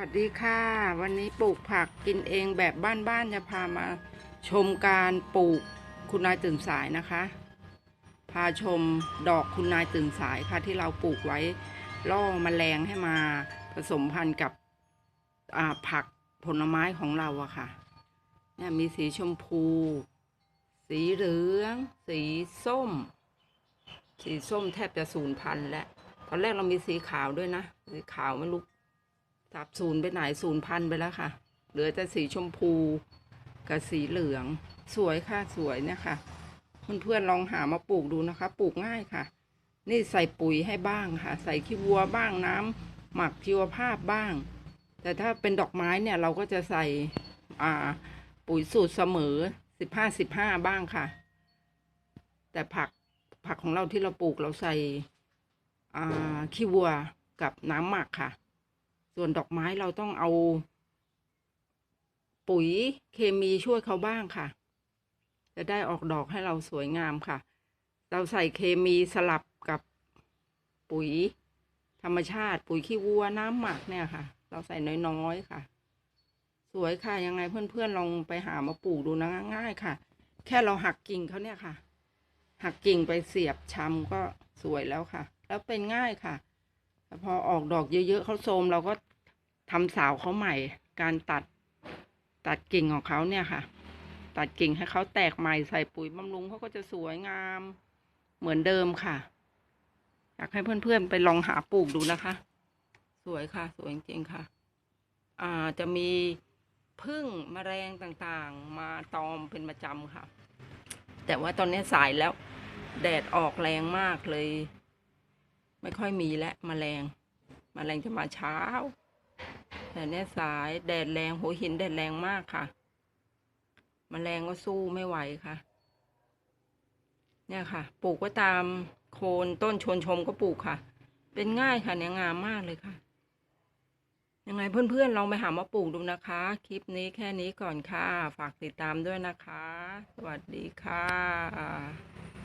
วัสดีค่ะ วันนี้ปลูกผักกินเองแบบบ้านๆจะพามาชมการปลูกคุณนายตื่นสายนะคะ พาชมดอกคุณนายตื่นสายค่ะที่เราปลูกไว้ล่อมแมลงให้มาผสมพันธุ์กับผักผลไม้ของเราอะค่ะเนี่ยมีสีชมพู สีเหลือง สีส้ม สีส้มแทบจะสูญพันธุ์แล้วตอนแรกเรามีสีขาวด้วยนะ สีขาวไม่รู้ สับสูญไปไหนสูญพันไปแล้วค่ะ เหลือแต่สีชมพูกับสีเหลือง สวยค่ะสวยเนี่ยค่ะเพื่อนๆลองหามาปลูกดูนะคะ ปลูกง่ายค่ะ นี่ใส่ปุ๋ยให้บ้างค่ะ ใส่ขี้วัวบ้างน้ำหมักชีวภาพบ้าง แต่ถ้าเป็นดอกไม้เนี่ยเราก็จะใส่อ่าปุ๋ยสูตรเสมอสิบห้าสิบห้าบ้างค่ะ แต่ผักผักของเราที่เราปลูกเราใส่อ่าขี้วัวกับน้ำหมักค่ะ ส่วนดอกไม้เราต้องเอา ปุ๋ยเคมีช่วยเขาบ้างค่ะ จะได้ออกดอกให้เราสวยงามค่ะ เราใส่เคมีสลับกับปุ๋ย ธรรมชาติ ปุ๋ยขี้วัวน้ำหมักเนี่ยค่ะ เราใส่น้อยๆค่ะ สวยค่ะยังไงเพื่อนๆลองไปหามาปลูกดูนะง่าย ๆ ค่ะ แค่เราหักกิ่งเขาเนี่ยค่ะ หักกิ่งไปเสียบชำก็สวยแล้วค่ะ แล้วเป็นง่ายค่ะ พอออกดอกเยอะๆเขาโทมเราก็ทำสาวเขาใหม่ การตัดตัดกิ่งของเขาเนี่ยค่ะ ตัดกิ่งให้เขาแตกใหม่ใส่ปุ๋ยบำรุงเขาก็จะสวยงามเหมือนเดิมค่ะอยากให้เพื่อนๆไปลองหาปลูกดูนะคะ สวยค่ะ สวยจริงๆค่ะ อ่าจะมีพึ่งแมลงต่างๆ มาตอมเป็นประจำค่ะ แต่ว่าตอนนี้สายแล้วแดดออกแรงมากเลย ไม่ค่อยมีแล้วมแมลงมแมลงจะมาเช้า แต่เนี้ยสายแดดแรงหัวหินแดดแรงมากค่ะมแมลงก็สู้ไม่ไหวค่ะ เนี่ยค่ะ ปลูกไว้ตามโคนต้นชวนชมก็ปลูกค่ะ เป็นง่ายค่ะเนี่ยงามมากเลยค่ะ ยังไงเพื่อนๆลองไปหามาปลูกดูนะคะ คลิปนี้แค่นี้ก่อนค่ะ ฝากติดตามด้วยนะคะ สวัสดีค่ะ